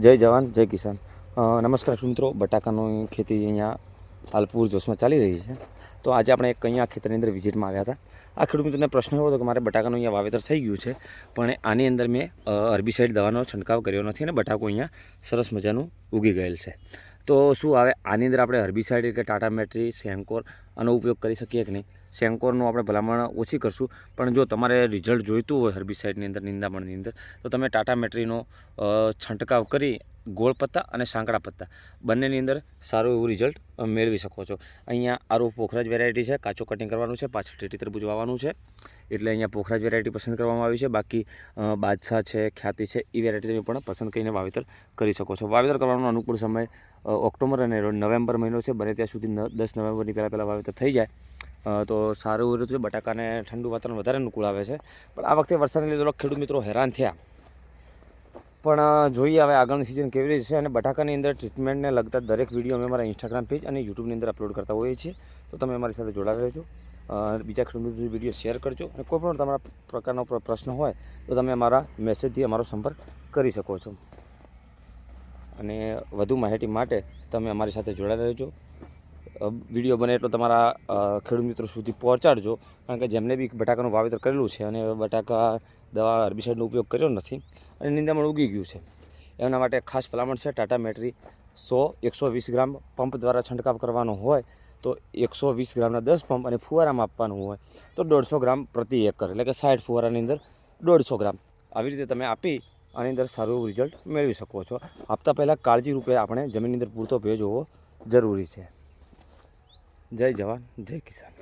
જય જવાન, જય કિસાન. નમસ્કાર મિત્રો, બટાકાની ખેતી અહીંયા હાલ પૂરજોશમાં ચાલી રહી છે. તો આજે આપણે એક અહીંયા ખેતરની અંદર વિઝિટમાં આવ્યા હતા. આ ખેડૂત મિત્રોને પ્રશ્ન એવો હતો કે મારે બટાકાનું અહીંયા વાવેતર થઈ ગયું છે, પણ આની અંદર મેં હર્બિસાઇડ દવાનો છંટકાવ કર્યો નથી અને બટાકો અહીંયા સરસ મજાનું ઉગી ગયેલ છે. તો શું આવે? આની અંદર આપણે હર્બિસાઇડ કે ટાટા મેટ્રી, સેન્કોર આનો ઉપયોગ કરી શકીએ કે નહીં? સેન્કોરનું આપણે ભલામણ ઓછી કરશું, પણ જો તમારે રિઝલ્ટ જોઈતું હોય હર્બિસાઇડની અંદર, નિંદામણની અંદર, તો તમે ટાટા મેટ્રીનો છંટકાવ કરી ગોળ પત્તા અને સાંકડા પત્તા બંનેની અંદર સારું એવું રિઝલ્ટ મેળવી શકો છો. અહીંયા આરો પોખરાજ વેરાયટી છે, કાચો કટિંગ કરવાનું છે, પાછળ ટેટી તરબૂજ વાવવાનું છે. એટલે અહીંયા પોખરાજ વેરાયટી પસંદ કરવામાં આવી છે. બાકી બાદશાહ છે, ખ્યાતિ છે એ વેરાયટી તમે પણ પસંદ કરીને વાવેતર કરી શકો છો. વાવેતર કરવાનો અનુકૂળ સમય ઓક્ટોબર અને નવેમ્બર મહિનો છે. બને ત્યાં સુધી દસ નવેમ્બરની પહેલાં પહેલાં વાવેતર થઈ જાય. તો સારું એવું છે. બટાકાને ઠંડુ વાતાવરણ વધારે અનુકૂળ આવે છે. પણ આ વખતે વરસાદને લીધે ખેડૂત મિત્રો હેરાન થયા. પણ જોઈએ હવે આગળની સિઝન કેવી રીતે છે અને બટાકાની અંદર ટ્રીટમેન્ટને લગતા દરેક વીડિયો અમે અમારા ઇન્સ્ટાગ્રામ પેજ અને યુટ્યુબની અંદર અપલોડ કરતા હોઈએ છીએ. તો તમે અમારી સાથે જોડાયેલા રહેજો. બીજા ખેડૂતો મિત્રો વીડિયો શેર કરજો. અને કોઈ પણ તમારા પ્રકારનો પ્રશ્ન હોય, તો તમે અમારા મેસેજથી અમારો સંપર્ક કરી શકો છો. અને વધુ માહિતી માટે તમે અમારી સાથે જોડાયેલા રહેજો. વીડિયો બને એટલો તમારા ખેડૂત મિત્રો સુધી પહોંચાડજો. કારણ કે જેમને બી બટાકાનું વાવેતર કરેલું છે અને બટાકા, દવા હર્બિસાઇડનો ઉપયોગ કર્યો નથી અને નિંદામણ ઉગી ગયું છે. એમના માટે ખાસ ભલામણ છે. ટાટા મેટ્રી સો એકસો વીસ ગ્રામ પંપ દ્વારા છંટકાવ કરવાનો હોય તો એકસો વીસ ગ્રામના દસ પંપ અને ફુવારામાં આપવાનું હોય તો દોઢસો ગ્રામ પ્રતિ એકર, એટલે કે સાઠ ફુવારાની અંદર દોઢસો ગ્રામ. આવી રીતે તમે આપી આની અંદર સારું રિઝલ્ટ મેળવી શકો છો. આપતા પહેલાં કાળજીરૂપે આપણે જમીનની અંદર પૂરતો ભેજ હોવો જરૂરી છે. જય જવાન, જય કિસાન.